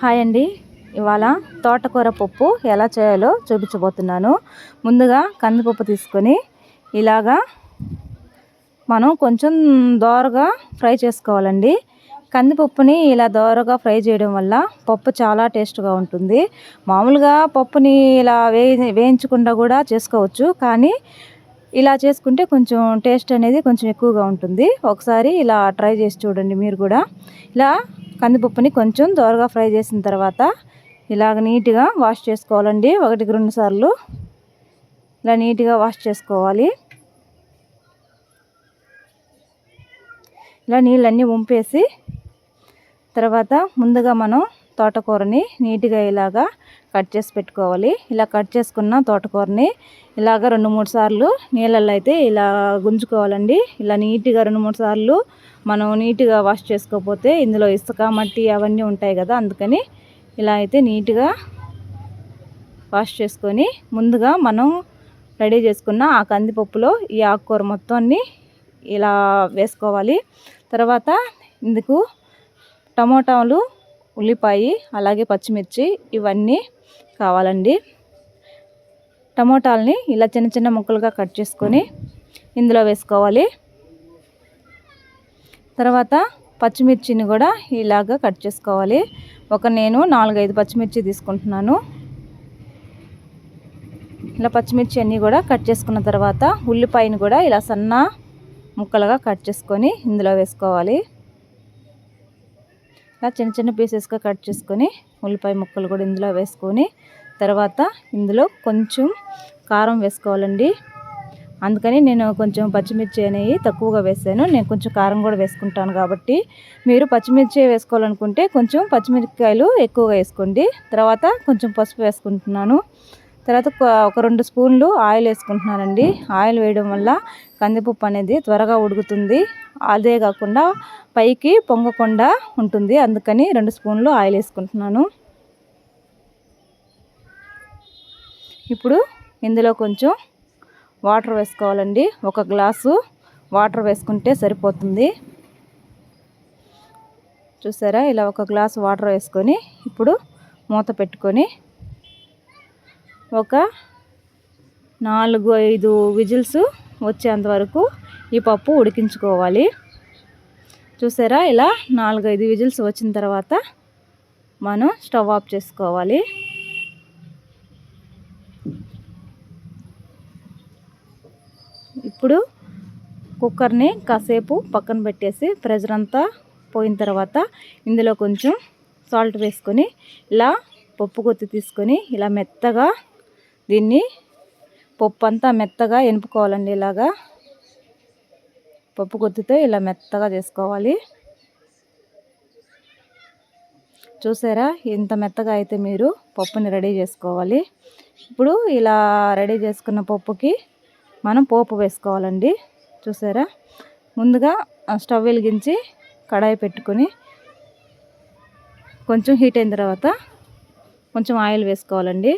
Hi అండి. ఇవాళ తోటకూర పప్పు ఎలా చేయాలో చూపించబోతున్నాను. ముందుగా కందిపప్పు తీసుకొని ఇలాగా మనం కొంచెం దోరగా ఫ్రై చేసుకోవాలండి. కందిపప్పుని ఇలా దోరగా ఫ్రై చేయడం వల్ల పప్పు చాలా టేస్ట్గా ఉంటుంది. మామూలుగా పప్పుని ఇలా వే వేయించకుండా కూడా చేసుకోవచ్చు. కానీ ఇలా చేసుకుంటే కొంచెం టేస్ట్ అనేది కొంచెం ఎక్కువగా ఉంటుంది. ఒకసారి ఇలా ట్రై చేసి చూడండి మీరు కూడా. ఇలా కందిపప్పుని కొంచెం దోరగా ఫ్రై చేసిన తర్వాత ఇలాగ నీట్గా వాష్ చేసుకోవాలండి. ఒకటికి రెండు సార్లు ఇలా నీట్గా వాష్ చేసుకోవాలి. ఇలా నీళ్ళన్నీ ఉంపేసి తర్వాత ముందుగా మనం తోటకూరని నీట్గా ఇలాగా కట్ చేసి పెట్టుకోవాలి. ఇలా కట్ చేసుకున్న తోటకూరని ఇలాగ రెండు మూడు సార్లు నీళ్ళల్లో అయితే ఇలా గుంజుకోవాలండి. ఇలా నీట్గా రెండు మూడు సార్లు మనం నీట్గా వాష్ చేసుకోకపోతే ఇందులో ఇసుక మట్టి అవన్నీ ఉంటాయి కదా అందుకని ఇలా అయితే నీట్గా వాష్ చేసుకొని ముందుగా మనం రెడీ చేసుకున్న ఆ కందిపప్పులో ఈ ఆకుకూర మొత్తాన్ని ఇలా వేసుకోవాలి. తర్వాత ఇందుకు టమోటాలు ఉల్లిపాయ అలాగే పచ్చిమిర్చి ఇవన్నీ కావాలండి. టమోటాలని ఇలా చిన్న చిన్న ముక్కలుగా కట్ చేసుకొని ఇందులో వేసుకోవాలి. తర్వాత పచ్చిమిర్చిని కూడా ఇలాగా కట్ చేసుకోవాలి. ఒక నేను నాలుగైదు పచ్చిమిర్చి తీసుకుంటున్నాను. ఇలా పచ్చిమిర్చి అన్నీ కూడా కట్ చేసుకున్న తర్వాత ఉల్లిపాయని కూడా ఇలా సన్న ముక్కలుగా కట్ చేసుకొని ఇందులో వేసుకోవాలి. ఇలా చిన్న చిన్న పీసెస్గా కట్ చేసుకొని ఉల్లిపాయ ముక్కలు కూడా ఇందులో వేసుకొని తర్వాత ఇందులో కొంచెం కారం వేసుకోవాలండి. అందుకని నేను కొంచెం పచ్చిమిర్చి అనేవి తక్కువగా వేసాను. నేను కొంచెం కారం కూడా వేసుకుంటాను కాబట్టి మీరు పచ్చిమిర్చి వేసుకోవాలనుకుంటే కొంచెం పచ్చిమిరపకాయలు ఎక్కువగా వేసుకోండి. తర్వాత కొంచెం పసుపు వేసుకుంటున్నాను. తర్వాత ఒక రెండు స్పూన్లు ఆయిల్ వేసుకుంటున్నానండి. ఆయిల్ వేయడం వల్ల కందిపప్పు అనేది త్వరగా ఉడుకుతుంది. అదే కాకుండా పైకి పొంగకుండా ఉంటుంది. అందుకని రెండు స్పూన్లు ఆయిల్ వేసుకుంటున్నాను. ఇప్పుడు ఇందులో కొంచెం వాటర్ వేసుకోవాలండి. ఒక గ్లాసు వాటర్ వేసుకుంటే సరిపోతుంది. చూసారా? ఇలా ఒక గ్లాస్ వాటర్ వేసుకొని ఇప్పుడు మూత పెట్టుకొని ఒక నాలుగు ఐదు విజిల్స్ వచ్చేంత వరకు ఈ పప్పు ఉడికించుకోవాలి. చూసారా? ఇలా నాలుగైదు విజిల్స్ వచ్చిన తర్వాత మనం స్టవ్ ఆఫ్ చేసుకోవాలి. ఇప్పుడు కుక్కర్ని కాసేపు పక్కన పెట్టేసి ప్రెజర్ అంతా పోయిన తర్వాత ఇందులో కొంచెం సాల్ట్ వేసుకొని ఇలా పప్పు కొత్తి తీసుకొని ఇలా మెత్తగా దీన్ని పప్పు అంతా మెత్తగా ఎనుపుకోవాలండి ఇలాగా. పప్పు కొద్దితో ఇలా మెత్తగా చేసుకోవాలి. చూసారా? ఇంత మెత్తగా అయితే మీరు పప్పుని రెడీ చేసుకోవాలి. ఇప్పుడు ఇలా రెడీ చేసుకున్న పప్పుకి మనం పోపు వేసుకోవాలండి. చూసారా? ముందుగా స్టవ్ వెలిగించి కడాయి పెట్టుకొని కొంచెం హీట్ అయిన తర్వాత కొంచెం ఆయిల్ వేసుకోవాలండి.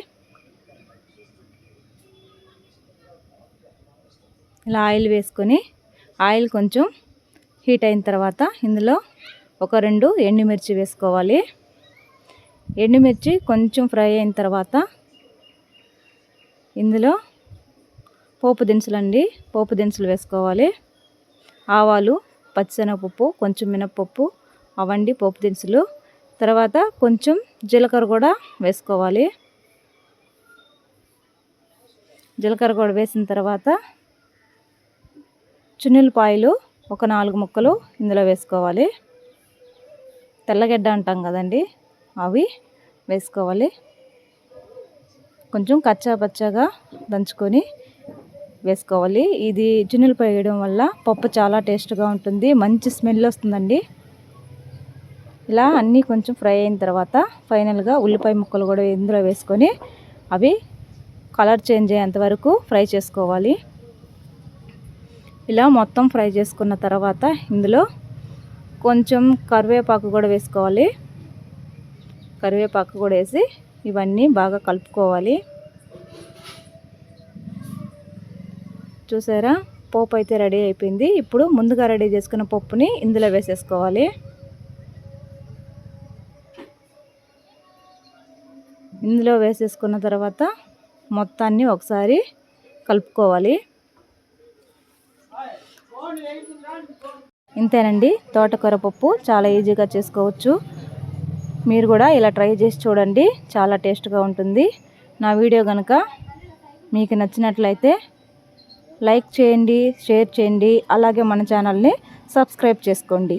ఇలా ఆయిల్ వేసుకొని ఆయిల్ కొంచెం హీట్ అయిన తర్వాత ఇందులో ఒక రెండు ఎండుమిర్చి వేసుకోవాలి. ఎండుమిర్చి కొంచెం ఫ్రై అయిన తర్వాత ఇందులో పోపు దినుసులు అండి పోపు దినుసులు వేసుకోవాలి. ఆవాలు పచ్చిశనగపప్పు కొంచెం మినప్పప్పు అవండి పోపు దినుసులు. తర్వాత కొంచెం జీలకర్ర కూడా వేసుకోవాలి. జీలకర్ర కూడా వేసిన తర్వాత చున్నులపాయలు ఒక నాలుగు ముక్కలు ఇందులో వేసుకోవాలి. తెల్లగడ్డ అంటాం కదండి అవి వేసుకోవాలి. కొంచెం కచ్చా పచ్చగా దంచుకొని వేసుకోవాలి. ఇది జున్నులపై వేయడం వల్ల పప్పు చాలా టేస్ట్గా ఉంటుంది మంచి స్మెల్ వస్తుందండి. ఇలా అన్నీ కొంచెం ఫ్రై అయిన తర్వాత ఫైనల్గా ఉల్లిపాయ ముక్కలు కూడా ఇందులో వేసుకొని అవి కలర్ చేంజ్ అయ్యేంత వరకు ఫ్రై చేసుకోవాలి. ఇలా మొత్తం ఫ్రై చేసుకున్న తర్వాత ఇందులో కొంచెం కరివేపాకు కూడా వేసుకోవాలి. కరివేపాకు కూడా వేసి ఇవన్నీ బాగా కలుపుకోవాలి. చూసారా? పోపు అయితే రెడీ అయిపోయింది. ఇప్పుడు ముందుగా రెడీ చేసుకున్న పప్పుని ఇందులో వేసేసుకోవాలి. ఇందులో వేసేసుకున్న తర్వాత మొత్తాన్ని ఒకసారి కలుపుకోవాలి. ఇంతేనండి తోటకూర పప్పు చాలా ఈజీగా చేసుకోవచ్చు. మీరు కూడా ఇలా ట్రై చేసి చూడండి చాలా టేస్ట్గా ఉంటుంది. నా వీడియో కనుక మీకు నచ్చినట్లయితే లైక్ చేయండి షేర్ చేయండి అలాగే మన ఛానల్ని సబ్స్క్రైబ్ చేసుకోండి.